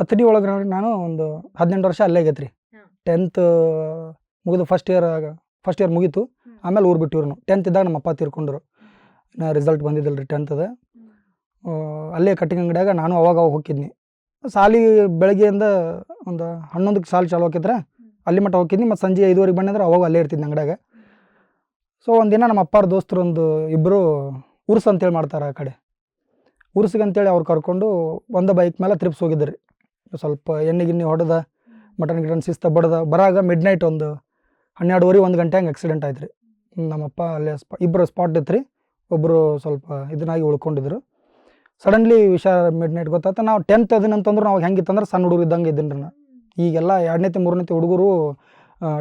ಹತ್ತಡಿ ಒಳಗೆ ನಾನು ಒಂದು ಹದಿನೆಂಟು ವರ್ಷ ಅಲ್ಲೇ ಆಗೈತೆ ರೀ. ಹಾಂ. ಟೆಂತ್ ಮುಗಿದು ಫಸ್ಟ್ ಇಯರ್ ಫಸ್ಟ್ ಇಯರ್ ಮುಗೀತು. ಆಮೇಲೆ ಊರು ಬಿಟ್ಟಿವ್ರು ನಾವು ಟೆಂತ್ ಇದ್ದಾಗ ನಮ್ಮ ಅಪ್ಪ ತೀರ್ಕೊಂಡ್ರು ನಾ ರಿಸಲ್ಟ್ ಬಂದಿದ್ದಿಲ್ಲ ರೀ ಟೆಂತ್ದ ಅಲ್ಲೇ ಕಟ್ಟಿಂಗ್ ಅಂಗಡಿಯಾಗ ನಾನು ಅವಾಗ ಅವಾಗ ಹೋಗಿದ್ನಿ. ಸಾಲಿ ಬೆಳಗ್ಗೆಯಿಂದ ಒಂದು ಹನ್ನೊಂದಕ್ಕೆ ಸಾಲು ಚಾಲು ಆಕಿದ್ರೆ ಅಲ್ಲಿ ಮಟ್ಟ ಹೋಗಿದ್ನಿ ಮತ್ತು ಸಂಜೆ ಐದುವರೆಗೆ ಬಂದ್ರೆ ಅವಾಗ ಅಲ್ಲೇ ಇರ್ತಿದ್ದೆ ಅಂಗಡಿಯಾಗ. ಸೊ ಒಂದಿನ ನಮ್ಮ ಅಪ್ಪಾರ ದೋಸ್ತರು ಒಂದು ಇಬ್ಬರು ಉರ್ಸ್ ಅಂತೇಳಿ ಮಾಡ್ತಾರೆ ಆ ಕಡೆ. ಉರ್ಸಿಗೆ ಅಂತೇಳಿ ಅವ್ರು ಕರ್ಕೊಂಡು ಒಂದು ಬೈಕ್ ಮೇಲೆ ತ್ರಿಪ್ಸ್ ಹೋಗಿದ್ರಿ. ಸ್ವಲ್ಪ ಎಣ್ಣೆ ಗಿಣ್ಣೆ ಹೊಡೆದ ಮಟನ್ ಗಿಟನ್ ಶಿಸ್ತ ಬಡ್ದ, ಬರಾಗ ಮಿಡ್ ನೈಟ್ ಒಂದು ಹನ್ನೆರಡುವರೆ ಒಂದು ಗಂಟೆ ಹಂಗೆ ಆಕ್ಸಿಡೆಂಟ್ ಆಯ್ತು ರೀ ನಮ್ಮಪ್ಪ ಅಲ್ಲೇ ಸ್ಪಾ ಇಬ್ಬರು ಸ್ಪಾಟ್ ಇತ್ತು ರೀ ಒಬ್ಬರು ಸ್ವಲ್ಪ ಇದನ್ನಾಗಿ ಉಳ್ಕೊಂಡಿದ್ರು. ಸಡನ್ಲಿ ವಿಷಯ ಮಿಡ್ ನೈಟ್ ಗೊತ್ತಾಯ್ತು ನಾವು ಟೆಂತ್ ಅದನ್ನಂತಂದ್ರೆ ನಾವು ಹೆಂಗಿತ್ತಂದ್ರೆ ಸಣ್ಣ ಹುಡುಗರು ಇದ್ದಂಗೆ ಇದ್ದೀನಿ ರೀ ನಾ. ಈಗೆಲ್ಲ ಎರಡನೇತಿ ಮೂರನೇತಿ ಹುಡುಗರು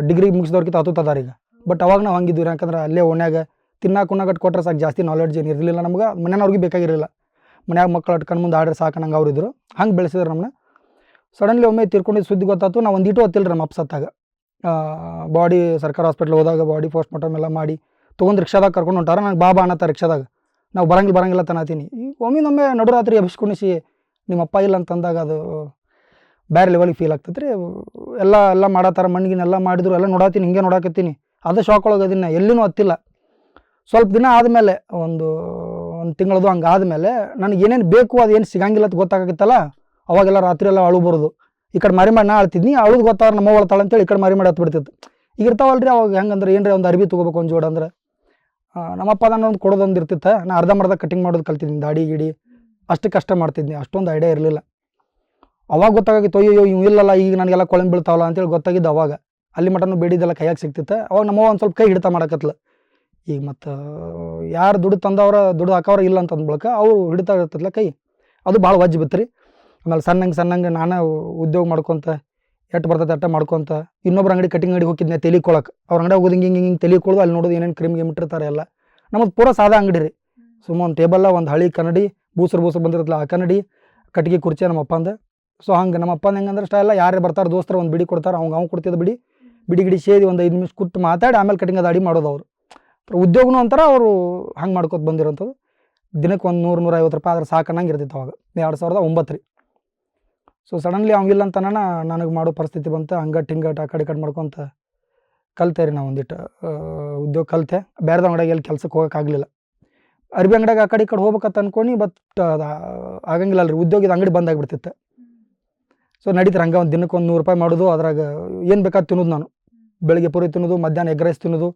ಡಿಗ್ರಿ ಮುಗಿಸಿದವ್ರಿಗಿಂತ ಹತ್ತುತ್ತದಾರ ಈಗ. ಬಟ್ ಅವಾಗ ನಾವು ಹಂಗಿದ್ವಿ ಯಾಕಂದ್ರೆ ಅಲ್ಲೇ ಓಣ್ಯಾಗ ತಿನ್ನಾಕ ಉಣ್ಣಾಗಟ್ಟು ಕೊಟ್ರೆ ಸಾಕು ಜಾಸ್ತಿ ನಾಲೆಡ್ಜ್ ಏನು ಇರಲಿಲ್ಲ ನಮ್ಗೆ ಮನೆಯವ್ರಿಗೆ ಬೇಕಾಗಿರಲಿಲ್ಲ. ಮನ್ಯಾಗ ಮಕ್ಕಳು ಅಟ್ಕೊಂಡು ಮುಂದೆ ಆಡ್ರೆ ಸಾಕು ನಂಗೆ ಇದ್ರು ಹಂಗೆ ಬೆಳೆಸಿದ್ರು ನಮ್ಮನ್ನ ಸಡನ್ಲಿ ಒಮ್ಮೆ ತಿರ್ಕೊಂಡಿದ್ದು ಸುದ್ದಿ ಗೊತ್ತಾಯ್ತು, ನಾವು ಒಂದಿಟ್ಟು ಹತ್ತಿಲ್ಲ ನಮ್ಮ ಅಪ್ಸತ್ತಾಗ ಬಾಡಿ ಸರ್ಕಾರ ಹಾಸ್ಪಿಟ್ಲ್ ಹೋದಾಗ ಬಾಡಿ ಪೋಸ್ಟ್ ಮಾರ್ಟಮ್ ಎಲ್ಲ ಮಾಡಿ ತೊಗೊಂಡು ರಿಕ್ಷಾದಾಗ ಕರ್ಕೊಂಡು ಹೊಂಟಾರ, ನಂಗೆ ಬಾಬಾ ಅನ್ನತ್ತ ರಿಕ್ಷಾದಾಗ. ನಾವು ಬರಂಗಿಲ್ಲ ಬರಂಗಿಲ್ಲ ತನತೀನಿ ಈಗ ಒಮ್ಮಿನೊಮ್ಮೆ ನಡುರಾತ್ರಿ ಅಭಿಷ್ಕುಣಿಸಿ ನಿಮ್ಮ ಅಪ್ಪ ಇಲ್ಲ ಅಂತಂದಾಗ ಅದು ಬೇರೆ ಲೆವೆಲಿಗೆ ಫೀಲ್ ಆಗ್ತದೆ ರೀ ಎಲ್ಲ ಎಲ್ಲ ಮಾಡತ್ತಾರ ಮಣ್ಣಿಗಿನೆಲ್ಲ ಮಾಡಿದ್ರು, ಎಲ್ಲ ನೋಡಾತೀನಿ ಹಿಂಗೆ ನೋಡಾಕತ್ತೀನಿ. ಅದು ಶಾಕ್ ಒಳಗೆ ಅದನ್ನ ಎಲ್ಲಿನೂ ಹತ್ತಿಲ್ಲ. ಸ್ವಲ್ಪ ದಿನ ಆದಮೇಲೆ ಒಂದು ಒಂದು ತಿಂಗಳದು ಹಂಗೆ ಆದಮೇಲೆ ನನಗೆ ಏನೇನು ಬೇಕು ಅದು ಏನು ಸಿಗಂಗಿಲ್ಲ ಅಂತ ಗೊತ್ತಾಗತ್ತಲ್ಲ ಅವಾಗೆಲ್ಲ ರಾತ್ರಿ ಎಲ್ಲ ಅಳು ಬರೋದು. ಈ ಕಡೆ ಮರಿ ಮಾಡಿ ನಾ ಅಳ್ತಿದ್ನಿ, ಅಳುದು ಗೊತ್ತಾದ್ರೆ ನಮ್ಮ ಒಳತಾಳ ಅಂತೇಳಿ ಈ ಕಡೆ ಮರಿ ಮಾಡಿ ಹತ್ತು ಬಿಡ್ತಿತ್ತು. ಈಗ ಇರ್ತಾವಲ್ರಿ ಅವಾಗ ಹೆಂಗಂದ್ರೆ ಏನ್ರಿ ಒಂದು ಅರ್ಬಿ ತೊಗೋಬೇಕು ಒಂದು ಜೋಡ ಅಂದ್ರೆ. ನಮ್ಮಪ್ಪ ನಾನು ಒಂದು ಕೊಡೋದೊಂದು ಇರ್ತಿತ್ತ, ನಾ ಅರ್ಧಂಬರ್ಧ ಕಟಿಂಗ್ ಮಾಡೋದು ಕಲ್ತಿದ್ದೀನಿ, ದಾಡಿ ಗಿಡಿ. ಅಷ್ಟು ಕಷ್ಟ ಮಾಡ್ತಿದ್ನಿ, ಅಷ್ಟೊಂದು ಐಡಿಯಾ ಇರಲಿಲ್ಲ. ಅವಾಗ ಗೊತ್ತಾಗಿತ್ತು ಅಯ್ಯೋ ಇವು ಇಲ್ಲಲ್ಲ, ಈಗ ನನಗೆಲ್ಲ ಕೊಳಂಬ್ ಬೀಳ್ತಾವಲ್ಲ ಅಂತೇಳಿ ಗೊತ್ತಾಗಿದ್ದು ಅವಾಗ. ಅಲ್ಲಿ ಮಟನು ಬೇಡಿದ್ದೆಲ್ಲ ಕೈಯಾಗ ಸಿಗ್ತಿತ್ತು, ಅವಾಗ ನಮ್ಮವ್ವ ಒಂದು ಸ್ವಲ್ಪ ಕೈ ಹಿಡಿತ ಮಾಡಕತ್ಲ. ಈಗ ಮತ್ತು, ಯಾರು ದುಡ್ಡು ತಂದವ್ರ ದುಡ್ಡು ಹಾಕವ್ರ ಇಲ್ಲ ಅಂತ ಅಂದ್ಬಳಕ ಅವ್ರು ಹಿಡಿತಾ ಇರ್ತಲ್ಲ ಕೈ. ಅದು ಭಾಳ ವಜ್ಜಿ ಬಿತ್ತು ರೀ ಆಮೇಲೆ ಸಣ್ಣಂಗೆ ಸಣ್ಣಂಗೆ ನಾನು ಉದ್ಯೋಗ ಮಾಡ್ಕೊತ ಎಟ್ಟು ಬರ್ತದೆ ಅಟ್ಟ ಮಾಡ್ಕೊತ, ಇನ್ನೊಬ್ರು ಅಂಗಡಿ ಕಟಿಂಗ್ ಅಂಗಡಿ ಹೋಗಿದ್ನೆ ತೆಲಿಕೊಳಕ್ಕೆ ಅವ್ರ ಅಂಗಡಿ ಹೋಗೋದು ಹಿಂಗೆ ಹಿಂಗೆ ಹಿಂಗೆ ತೆಲಿಕೊಳ್ಳೋದು ಅಲ್ಲಿ ನೋಡೋದು ಏನೇನು ಕ್ರೀಮ್ ಗಿಮ್ ಇಟ್ಟಿರ್ತಾರೆ ಎಲ್ಲ. ನಮ್ಮದು ಪೂರ ಸಾದಾ ಅಂಗಡಿ ರೀ. ಸುಮ್ಮ ಒಂದು ಟೇಬಲ್ಲ ಒಂದು ಹಳಿ ಕನ್ನಡಿ, ಬೂಸರು ಬೂಸರು ಬಂದಿರತ್ತಲ್ಲ ಆ ಕನ್ನಡಿ, ಕಟ್ಟಿಗೆ ಕುರ್ಚಿ ನಮ್ಮ ಅಪ್ಪಂದ. ಸೊ ಹಂಗೆ ನಮ್ಮ ಅಪ್ಪನ ಹೆಂಗಂದ್ರೆ ಸ್ಟೈಲ ಯಾರೇ ಬರ್ತಾರೆ ದೋಸ್ತರು ಒಂದು ಬಿಡಿ ಕೊಡ್ತಾರೆ ಅವ್ನು ಅವ್ನು ಕೊಡ್ತಿದ್ದ ಬಿಡಿ. ಬಿಡಿ ಗಿಡಿ ಸೇದಿ ಒಂದು ಐದು ನಿಮಿಷ ಕುಟ್ಟು ಮಾತಾಡಿ, ಆಮೇಲೆ ಕಟಿಂಗ್ ಅದು ಅಡಿ ಮಾಡೋದು ಅವರು. ಉದ್ಯೋಗನೂ ಅಂತಾರ ಅವರು ಹಂಗೆ ಮಾಡ್ಕೊತ ಬಂದಿರೋಂಥದ್ದು ದಿನಕ್ಕೆ ಒಂದು ನೂರು ನೂರ ಐವತ್ತು ರೂಪಾಯಿ ಆದ್ರೆ ಸಾಕನ್ನಂಗೆ ಇರ್ತಿತ್ತು ಅವಾಗ. ಎರಡು ಸಾವಿರದ ಒಂಬತ್ತು ರೀ. ಸೊ ಸಡನ್ಲಿ ಅವಂಗಿಲ್ಲ ಅಂತ ನನಗೆ ಮಾಡೋ ಪರಿಸ್ಥಿತಿ ಬಂತು. ಹಂಗಟ್ ಹಿಂಗಟ್ ಆ ಕಡೆ ಕಡೆ ಮಾಡ್ಕೊತ ಕಲ್ತೆ ರೀ ನಾವು ಒಂದಿಟ್ಟು ಉದ್ಯೋಗ ಕಲಿತೆ. ಬೇರೆದ ಅಂಗಡಿಯಾಗ ಎಲ್ಲಿ ಕೆಲ್ಸಕ್ಕೆ ಹೋಗೋಕ್ಕಾಗಲಿಲ್ಲ ಅರ್ಬಿ ಅಂಗಡಿಯಾಗ ಆ ಕಡೆ ಈ ಕಡೆ ಹೋಗ್ಬೇಕಂತ ಅನ್ಕೊಂಡು ಬಟ್ ಆಗಂಗಿಲ್ಲ ರೀ ಉದ್ಯೋಗದ ಅಂಗಡಿ ಬಂದಾಗ್ಬಿಡ್ತಿತ್ತು ಸೊ ನಡೀತಾರೆ ಹಂಗೆ ಒಂದು ದಿನಕ್ಕೆ ಒಂದು ನೂರು ರೂಪಾಯಿ ಮಾಡೋದು. ಅದ್ರಾಗ ಏನು ಬೇಕಾದ ತಿನ್ನೋದು ನಾನು. ಬೆಳಿಗ್ಗೆ ಪೂರಿ ತಿನ್ನೋದು, ಮಧ್ಯಾಹ್ನ ಎಗ್ ರೈಸ್ ತಿನ್ನೋದು.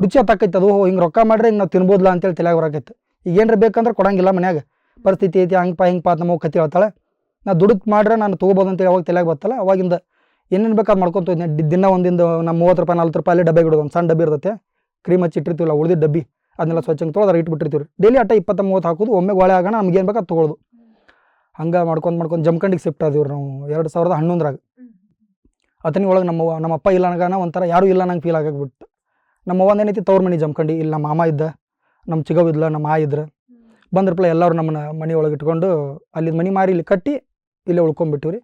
ರುಚಿ ಹತ್ತಾಕೈತೆ ಅದು. ಹಿಂಗೆ ರೊಕ್ಕ ಮಾಡ್ರೆ ಹಿಂಗೆ ನಾವು ತಿನ್ಬೋದಲ್ಲ ಅಂತೇಳಿ ತಲೆಯಾಗ ಬರಾಕೈತೆ ಈಗ ಏನಾರ ಬೇಕಂದ್ರೆ ಕೊಡಂಗಿಲ್ಲ ಮನ್ಯಾಗ. ಪರಿಸ್ಥಿತಿ ಐತಿ, ಹಂಗೆ ಪಾ ಹಿಂಗೆ ಪಾ ನಮ್ಮ ಕತ್ತಿ ಹೇಳ್ತಾಳೆ. ನಾ ದುಡುಕ್ ಮಾಡ್ರೆ ನಾನು ತೊಗೋಬೋದು ಅಂತೇಳಿ ಅವಾಗ ತಲೆಯಾಗ ಬತ್ತಲ್ಲ, ಅವಾಗಿಂದ ಏನೇನು ಬೇಕಾದ್ ಡಿ- ದಿನ ಒಂದಿಂದ ನಮ್ಮ ಮೂವತ್ತು ರೂಪಾಯಿ, ನಲ್ವತ್ತು ರೂಪಾಯಿ ಅಲ್ಲಿ ಡಬ್ಬೆ ಇಡೋದು ಒಂದು ಸಣ್ಣ ಡಬ್ಬಿ ಇರ್ತೈತೆ, ಕ್ರೀಮ್ ಹಚ್ಚಿ ಇಟ್ಟಿರ್ತೀವಲ್ಲ ಉಳಿದಿದ್ದ ಡಬ್ಬಿ, ಅದನ್ನೆಲ್ಲ ಸ್ವಚ್ಛಂಗೆ ತೊಗೊಳೋದು ಅದ್ರ ಇಟ್ಬಿಟ್ಟಿರ್ತೀವಿ ಡೈಲಿ ಅಟ್ಟ ಇಪ್ಪತ್ತ ಮೂವತ್ತು ಹಾಕೋದು, ಒಮ್ಮೆ ಗೋಳೆ ಆಗೋಣ, ನಮ್ಗೆ ಏನು ಬೇಕಾದ ತೊಗೊಳೋದು. ಹಂಗೆ ಮಾಡ್ಕೊಂಡು ಮಾಡ್ಕೊಂಡು ಜಮ್ಕಂಡಿಗೆ ಶಿಫ್ಟ್ ಆದಿವ್ರು ನಾವು, ಎರಡು ಸಾವಿರದ ಹನ್ನೊಂದರಾಗ. ಅತನಿ ಒಳಗೆ ನಮ್ಮ ನಮ್ಮ ಅಪ್ಪ ಇಲ್ಲ ನನಗಾನ ಒಂಥರ ಯಾರೂ ಇಲ್ಲ ನಂಗೆ ಫೀಲ್ ಆಗಾಗ್ಬಿಟ್ಟು. ನಮ್ಮ ಏನೈತಿ ತವ್ರ ಮನೆ ಜಮ್ಕಂಡಿ, ಇಲ್ಲ ನಮ್ಮ ಮಾಮ ಇದ್ದ, ನಮ್ಮ ಚಿಗವ್ ಇದ್ಲ, ನಮ್ಮ ಆ ಇದ್ರೆ. ಬಂದ್ರಪ್ಲೆ ಎಲ್ಲರೂ ನಮ್ಮನ್ನ ಮನೆ ಒಳಗೆ ಇಟ್ಕೊಂಡು ಅಲ್ಲಿ ಮನೆ ಮಾರಿ ಇಲ್ಲಿ ಕಟ್ಟಿ ಇಲ್ಲೇ ಉಳ್ಕೊಂಡ್ಬಿಟ್ಟಿವಿ ರೀ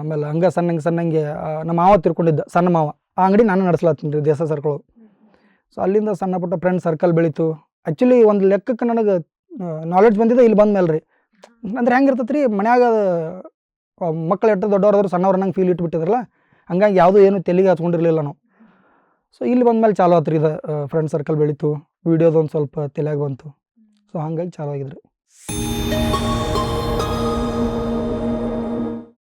ಆಮೇಲೆ ಹಂಗೆ ಸಣ್ಣಂಗೆ ಸಣ್ಣಂಗೆ ನಮ್ಮ ಮಾವ ತಿರ್ಕೊಂಡಿದ್ದ, ಸಣ್ಣ ಮಾವ. ಆ ಅಂಗಡಿ ನಾನು ನಡೆಸ್ಲತ್ತೀನಿ ರೀ ದೇಸ ಸರ್ಕಲ್ ಸೊ ಅಲ್ಲಿಂದ ಸಣ್ಣ ಪುಟ್ಟ ಫ್ರೆಂಡ್ ಸರ್ಕಲ್ ಬೆಳೀತು. ಆ್ಯಕ್ಚುಲಿ ಒಂದು ಲೆಕ್ಕಕ್ಕೆ ನನಗೆ ನಾಲೆಡ್ಜ್ ಬಂದಿದೆ, ಇಲ್ಲಿ ಬಂದ ಮೇಲೆ ರೀ ಅಂದ್ರೆ ಹೆಂಗಿರ್ತೈತೆ ರೀ ಮನ್ಯಾಗ ಮಕ್ಕಳು ಎಟ್ಟ ದೊಡ್ಡವ್ರಾದ್ರು ಸಣ್ಣವ್ರು ನಂಗೆ ಫೀಲ್ ಇಟ್ಬಿಟ್ಟಿದ್ರಲ್ಲ, ಹಂಗಾಗಿ ಯಾವುದೂ ಏನು ತೆಲಿಗೆ ಹಚ್ಕೊಂಡಿರಲಿಲ್ಲ ನಾವು. ಸೊ ಇಲ್ಲಿ ಬಂದಮೇಲೆ ಚಾಲು ಆತ್ರಿ ಇದು ಫ್ರೆಂಡ್ ಸರ್ಕಲ್ ಬೆಳೀತು. ವೀಡಿಯೋದೊಂದು ಸ್ವಲ್ಪ ತಲೆಯಾಗಿ ಬಂತು. ಸೊ ಹಂಗಾಗಿ ಚಾಲು ಆಗಿದ್ರಿ.